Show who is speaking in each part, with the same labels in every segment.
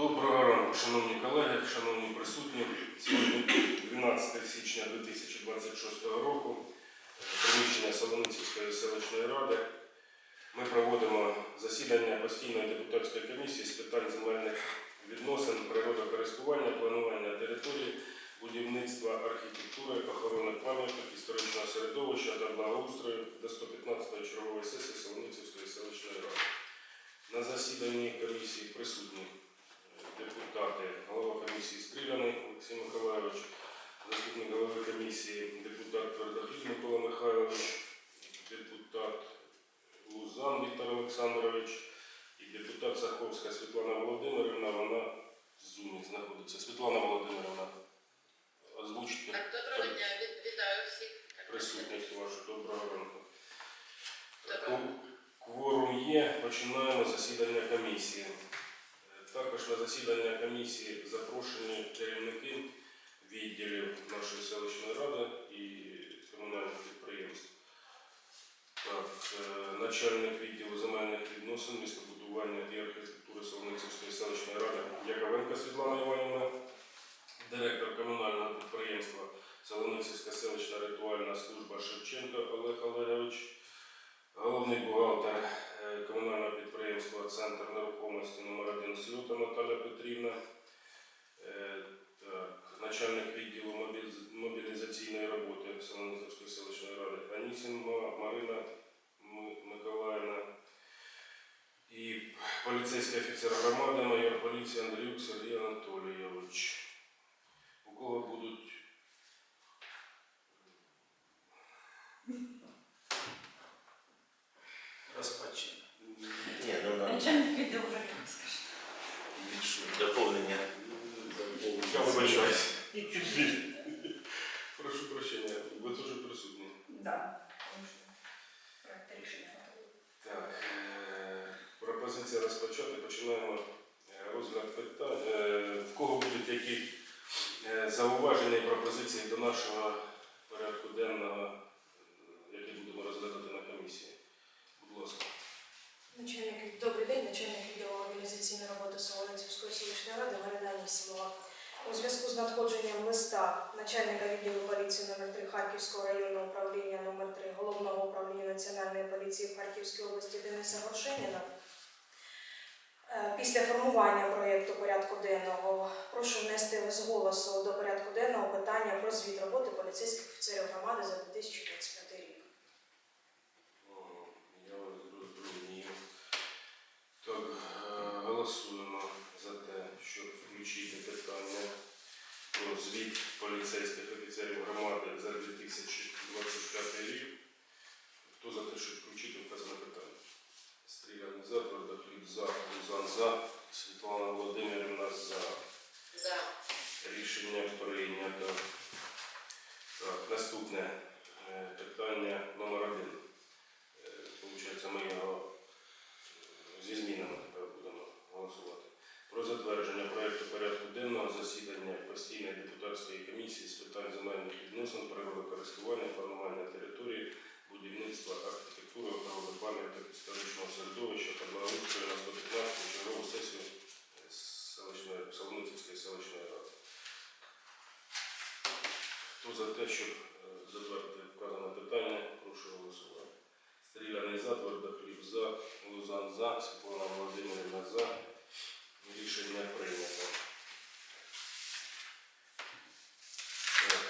Speaker 1: Доброго ранку, шановні колеги, шановні присутні. Сьогодні 12 січня 2026 року, приміщення Солоницької селищної ради. Ми проводимо засідання постійної депутатської комісії з питань земельних відносин, природокористування, планування території, будівництва, архітектури, охорони пам'яток, історичного середовища та благоустрою до 115-ї чергової сесії Солоницької селищної ради. На засіданні комісії присутні депутати, голова комісії Стріляний Олексій Миколайович, заступник голови комісії, депутат Твердохліб Микола Михайлович, депутат Лузан Віктор Олександрович і депутат Саховська Світлана Володимирівна. Вона в зумі знаходиться. Світлана Володимирівна, озвучте
Speaker 2: Так, доброго дня, вітаю всіх.
Speaker 1: присутність вашу. Доброго ранку.
Speaker 2: Доброго.
Speaker 1: Кворум є, починаємо засідання комісії. На засідання комісії запрошені керівники відділів нашої селищної ради і комунальних підприємств. Так, е, начальник відділу земельних відносин, містобудування і архітектури Солоницької селищної ради Яковенко Світлана Іванівна, директор комунального підприємства Солоницька селищна ритуальна служба Шевченко Олег Олегович, головний бухгалтер комунального підприємства Центр нерухомості номер 1 Слюта Наталя Петрівна, е, начальник відділу мобілізаційної роботи Солоницької селищної ради Анісін Марина Миколаївна і поліцейський офіцер громади, майор поліції Андрюк Сергій Анатолійович. У кого будуть
Speaker 3: Розпочне.
Speaker 4: Ні, ну на
Speaker 5: Начальник відділу вже скажи.
Speaker 3: Більше.
Speaker 4: доповнення.
Speaker 1: Я вибачаюсь. Прошу прощення, ви дуже присутні.
Speaker 5: Да. тому що проект рішення готовий.
Speaker 1: Так, е, пропозиція розпочати. Починаємо е, розгляд питань. Е, В кого будуть які е, зауваження і пропозиції до нашого порядку денного, який будемо розглядати на комісії? Будь ласка.
Speaker 6: Начальник, добрий день, начальник відділу організаційної роботи Солоницької селищної ради Марина Анісімова. У зв'язку з надходженням листа начальника відділу поліції номер 3 Харківського районного управління номер 3 Головного управління Національної поліції в Харківській області Дениса Горшеніна. Е, Після формування проєкту порядку денного прошу внести з голосу до порядку денного питання про звіт роботи поліцейських офіцерів громади за 2025 рік.
Speaker 1: Так, е, голосуємо за те, щоб включити питання про звіт поліцейських офіцерів громади за 2025 рік. Хто за те, щоб включити вказане питання? Стріляний за, за, Лузан за, Світлана Володимирівна за.
Speaker 2: За.
Speaker 1: Рішення прийнято. Так, наступне е, питання номер один. Е, Получається, ми його е, зі змінами тепер будемо голосувати. Про затвердження проєкту порядку денного засідання постійної депутатської комісії з питань земельних відносин, природокористування, планування території, будівництва, архітектури, охорони пам'яток історичного середовища та благоустрою на 115 чергову сесію Солоницької селищної ради. Хто за те, щоб е, затвердити вказане питання, прошу голосувати. Стріляний за, Твердохліб за, Лузан за, Світлана Володимирівна за. Рішення прийнято. Так,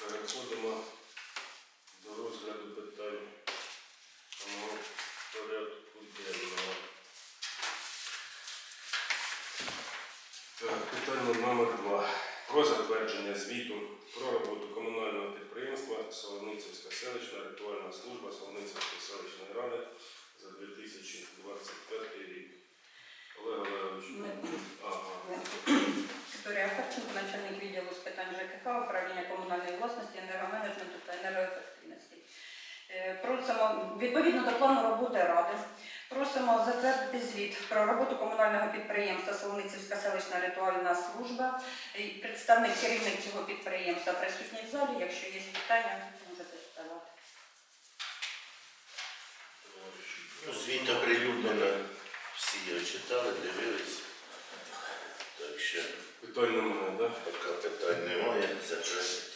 Speaker 1: переходимо до розгляду питань самого порядку денного. Так, питання номер два. Про затвердження звіту про роботу комунального підприємства Солоницівська селищна ритуальна служба Солоницівської селищної ради за 2025 рік. Олег Олегович.
Speaker 5: Вікторія Харченко, начальник відділу з питань ЖКХ, управління комунальної власності, енергоменеджменту та енергоефективності. Е, Просимо відповідно до плану роботи ради. Просимо затвердити звіт про роботу комунального підприємства Солоницівська селищна ритуальна служба. І Представник керівник цього підприємства присутній в залі. Якщо є питання, можете задавати.
Speaker 4: Ну, звіт оприлюднено, всі його читали, дивились.
Speaker 3: ще
Speaker 1: Питань немає, так? Да?
Speaker 3: поки питань немає, затвердити.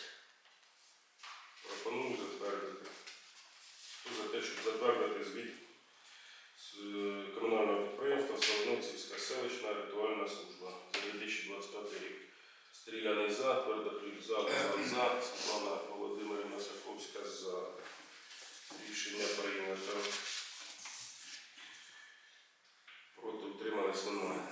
Speaker 1: Пропоную затвердити. Хто за те, щоб затвердити звіт з е, комунального підприємства Солоницівська селищна ритуальна служба за 2025 рік. Стріляний за, Твердохліб за, Богдан за, Світлана Володимирівна Саковська за. Рішення прийнято. Проти утримались немає.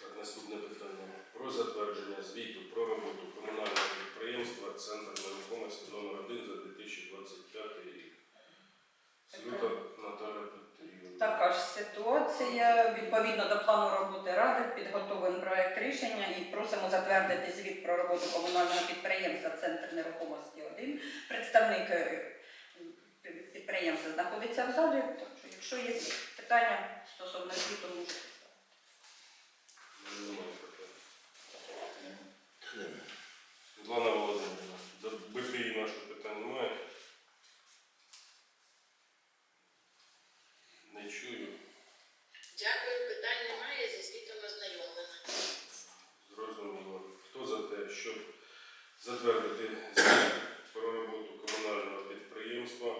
Speaker 1: Так, наступне питання. Про затвердження звіту про роботу комунального підприємства Центр нерухомості номер 1 за 2025 рік. Слюта Наталя.
Speaker 5: Така ж ситуація. Відповідно до плану роботи ради підготовлений проект рішення і просимо затвердити звіт про роботу комунального підприємства Центр нерухомості 1. Представник е, підприємства знаходиться в залі, що якщо є питання стосовно звіту, можете ставити.
Speaker 1: Немає питань.
Speaker 3: Та нема.
Speaker 1: Світлана Володимирівна, до БПІ нашого питань немає. Не чую.
Speaker 2: Дякую, питань немає, зі звітом ознайомлена.
Speaker 1: Зрозуміло. Хто за те, щоб затвердити звіт про роботу комунального підприємства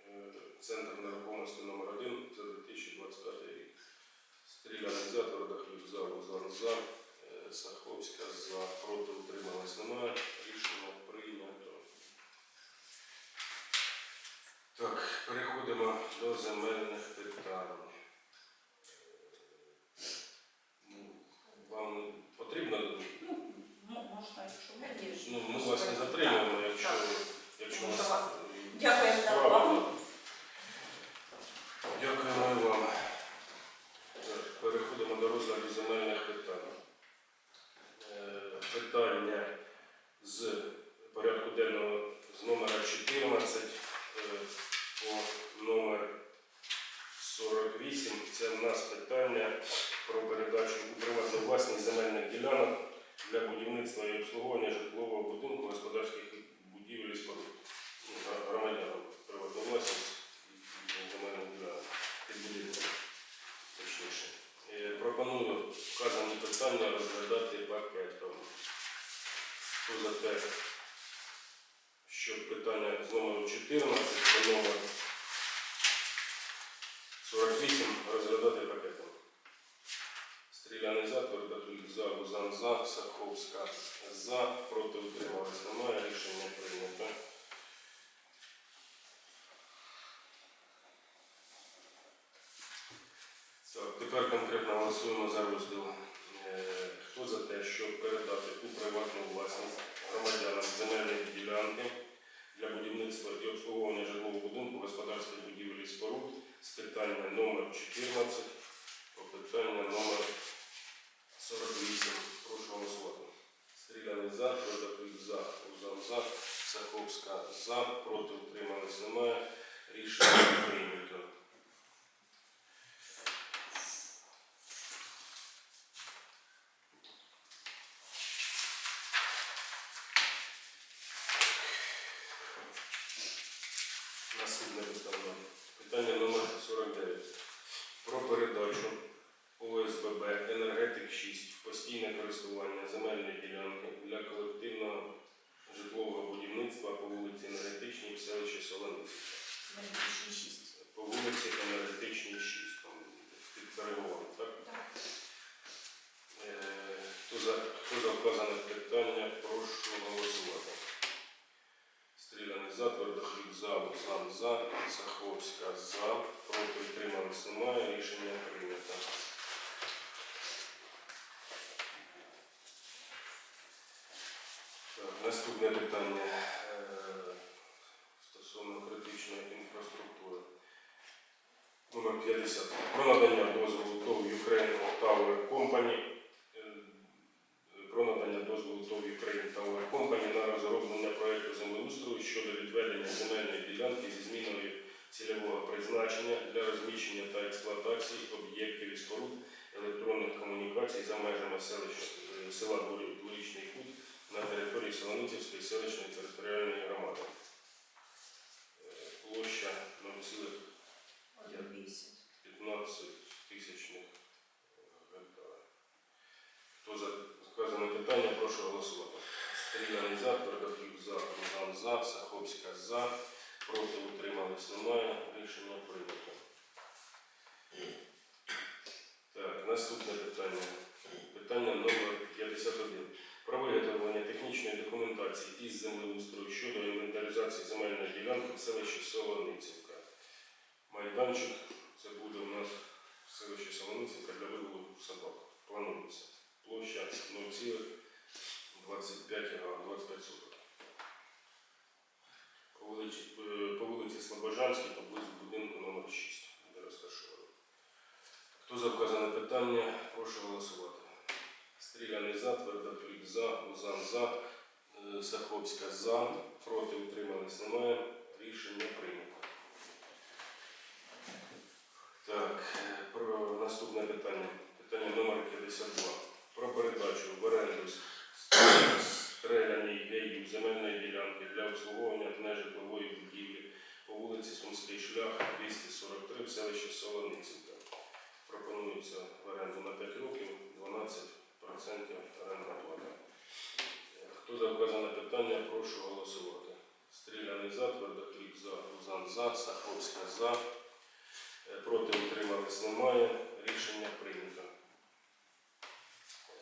Speaker 1: е, Центр нерухомості номер 1 за 2025 рік? Стріляний за, Твердохліб за, Лузан за, е, Саховська за, проти утрималась немає. Рішення прийнято. Так, переходимо до земельних питань. Ну, Вам потрібно
Speaker 5: Ну, можна, якщо ви
Speaker 1: Ну, ми вас не затримуємо, якщо, якщо у нас
Speaker 5: Добре.
Speaker 1: е,
Speaker 5: Дякую за
Speaker 1: справа.
Speaker 5: увагу.
Speaker 1: Дякуємо і вам. Так, Переходимо до розгляду земельних питань. Е, Питання з порядку денного з номера 14 е, по номер 48. Це в нас питання про передачу у приватну власність земельних ділянок для будівництва і обслуговування житлового будинку, господарських будівель і Ну, громадянам приватну власність земельних ділянок під будинком, точніше. Е, Пропоную вказані питання розглядати пакетом. Хто за те, щоб питання з номеру 14 по номер 48 розглядати пакетом. Стріляний за, Твердохліб за, Лузан за, Саховська за, проти утрималась немає, рішення прийнято. Так, тепер конкретно голосуємо за розділ. Е, Хто за те, щоб передати у приватну власність громадянам земельні ділянки для будівництва і обслуговування житлового будинку, господарських будівель і споруд з питання номер 14 по питання номер 48. Прошу голосувати. Стріляний за, Твердохліб за, Узан за, Саховська за, проти утримались немає. Рішення прийнято. Наступне питання. Питання номер 49. Про передачу ОСББ Енергетик 6 в постійне користування земельної ділянки для колективного житлового будівництва по вулиці Енергетичній селищі По вулиці Енергетичній 6. Там під переговором, так? Е, Хто за, хто за вказане питання, прошу голосувати. Стріляний за, Твердохліб за, Луцан за, Саховська за, проти утримались немає, рішення прийнято. Так, наступне питання критичної інфраструктури. Номер 50. Про надання дозволу ТОВ Ukraine Tower Company е, про надання дозволу ТОВ Ukraine Tower Company на розроблення проекту землеустрою щодо відведення земельної ділянки зі зміною цільового призначення для розміщення та експлуатації об'єктів і споруд електронних комунікацій за межами е, села Дворічний Кут на території Солоницівської селищної територіальної громади. Е, Площа 0,15 тисячних гектара. Хто за вказане питання, прошу голосувати. Стріляний за, Твердохліб за, Рузан за, Саховська за, проти утримались немає. Рішення прийнято. Так, наступне питання. Питання номер 51. Про виготовлення технічної документації із землеустрою щодо інвентаризації земельної ділянки в селищі Солоницівка. Майданчик це буде у нас в селищі Солоницівка для вигулу собак. Планується. Площа 0,25 га, 25 соток. По вулиці, е, по вулиці Слобожанській, поблизу будинку номер 6, де розташовано. Хто за вказане питання, прошу голосувати. Стріляний за, Твердоклік за, Лузан за, е, Саховська за, проти утримались немає. Рішення прийнято. Так, е, про наступне питання. Питання номер 52. Про передачу в оренду с- стреляній геїв земельної ділянки для обслуговування нежитлової будівлі по вулиці шлях 243 в селищі Солоницівка. Пропонується в оренду на 5 років 12% орендна плата. Хто за вказане питання, прошу голосувати. Стріляний за, Твердокліп за, Рузан за, Саховська за. Е, Проти утримались немає. Рішення прийнято.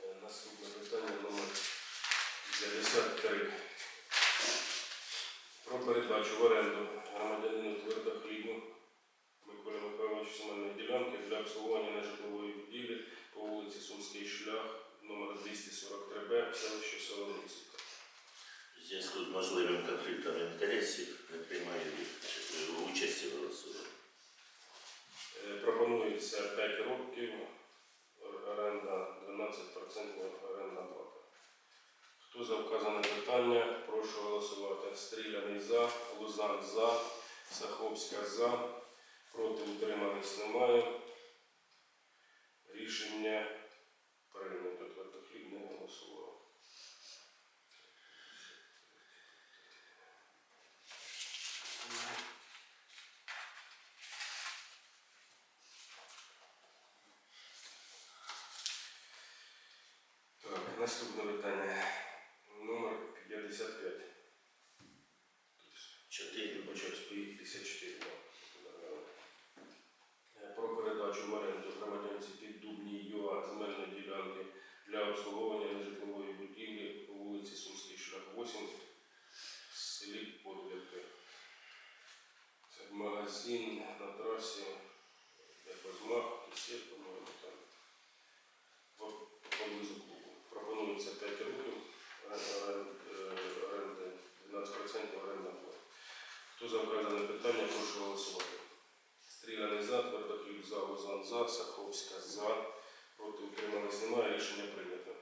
Speaker 1: Е, Наступне питання номер 53. Про передачу в оренду громадянину Твердохлібну Миколі Михайловичу земельної ділянки для обслуговування нежитлової будівлі по вулиці Сумський шлях номер 243Б в селищі.
Speaker 3: В зв'язку з можливим конфліктом інтересів не приймаю від- участі в голосуванні.
Speaker 1: Е, Пропонується 5 років, оренда 12% орендна плата. Хто за вказане питання, прошу голосувати. Стріляний за, Лузан за, Саховська за, проти утриманих немає. Рішення прийнято. Твердохліб не голосував. Так, наступне питання. Номер 55.
Speaker 3: Чотири.
Speaker 1: Вибачаюсь, 54. да. Е, Про передачу в оренду громадянці Піддубній ЮА земельної ділянки для обслуговування нежитлової будівлі по вулиці Сумський шлях 8 в селі Подвірки. Це магазин на трасі Якозмах, Кисет, по-моєму, там. Поблизу клубу. Пропонується 5 років орен- орен- оренди, 12% орендна плата. Хто за вказане питання, прошу голосувати. Стріляний за, Твердохліб за, Лозан за, Саховська за, проти утримались немає, рішення прийнято.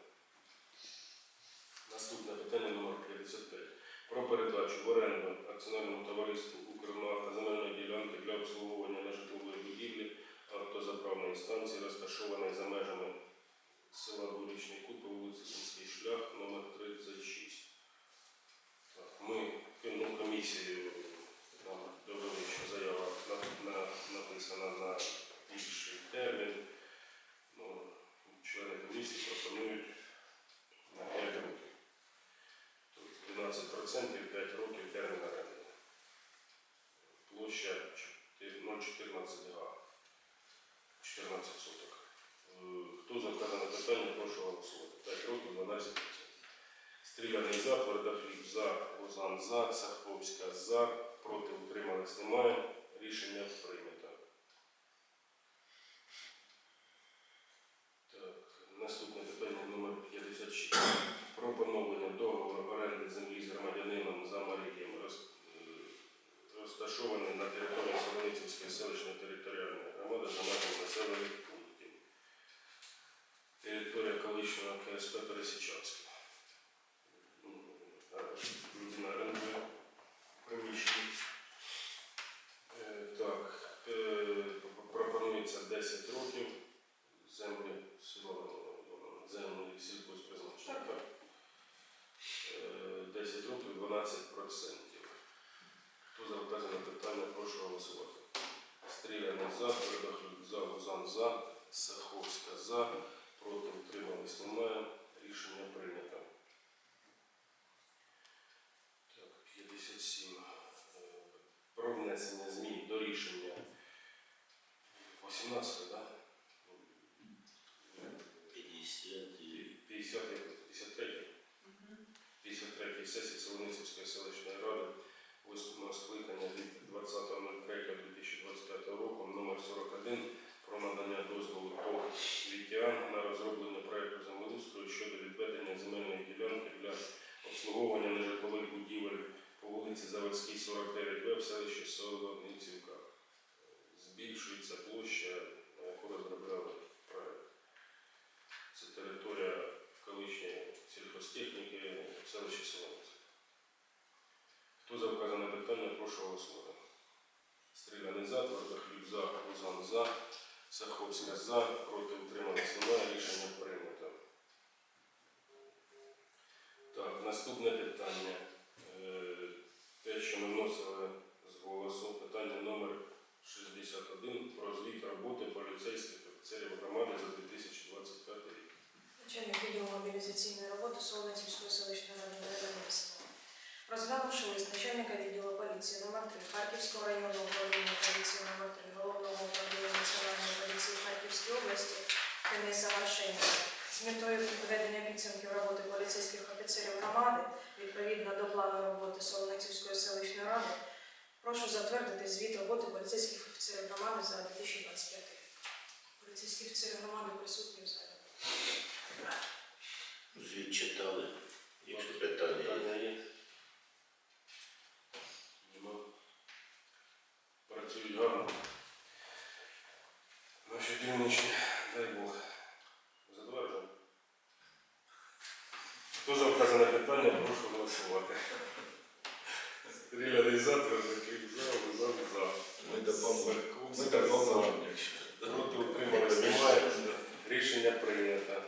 Speaker 1: Наступне питання номер 55. Про передачу в оренду акціонерному товариству «Укрнафта» земельної ділянки для обслуговування нежитлової будівлі автозаправної станції, розташованої за межами села Дворічний Кут вулиці Сумський шлях номер 36. Так, Ми ну, комісією нам довели, що заява на, на, написана на більший термін. Ну, члени комісії пропонують на 5 років. Тобто 12% 5 років термін оренди. Площа 0,14 га. 14 соток. Е, Хто за вказане питання, прошу голосувати. 5 років 12%. Стріляний за, Твердохліб за, Лозан за, Саховська за, проти утримались немає. Рішення прийнято. Богдан за, Саховська за, проти утримались немає. Рішення прийнято. Так, 57. Е, про внесення змін до рішення 18, так?
Speaker 3: 50
Speaker 1: 53 53 сесії Солоницької селищної ради 8 скликання від 20.03.2025 року номер 41 про надання дозволу ТОВ «Вітіан» на розроблення проекту землеустрою щодо відведення земельної ділянки для обслуговування нежитлових будівель по вулиці Заводській, 49В в селищі Солоницівка. Збільшується площа, на яку розробляли проект. Це територія колишньої сільхозтехніки в селищі Солониця. Хто за вказане питання, прошу голосувати. Стріляний за, Твердохліб за, Лузан за, Саховська за, проти утримались немає, рішення прийнято. Так, наступне питання. Е, Те, що ми вносили з голосу, питання номер 61 про звіт роботи поліцейських офіцерів громади за 2025 рік.
Speaker 6: Начальник відділу мобілізаційної роботи Солоницівської селищної ради Валеріана Розглянувши лист начальника відділу поліції номер 3 Харківського районного управління поліції номер 3 Головного управління Національної поліції Харківської області Дениса Гаршенка з метою підведення підсумків роботи поліцейських офіцерів громади відповідно до плану роботи Солоницівської селищної ради, прошу затвердити звіт роботи поліцейських офіцерів громади за 2025 рік. Поліцейські офіцери громади присутні в залі.
Speaker 3: звіт читали. Якщо питання є.
Speaker 1: Питання є? Нема. Працюють гарно. Наші дільничні, дай Бог. Затверджуємо. Хто за вказане питання, прошу голосувати. Стріляний за, твердокий за, Лузан за.
Speaker 3: Ми допоможемо. Ми допомогли.
Speaker 1: Проти утримались немає. Рішення прийнято.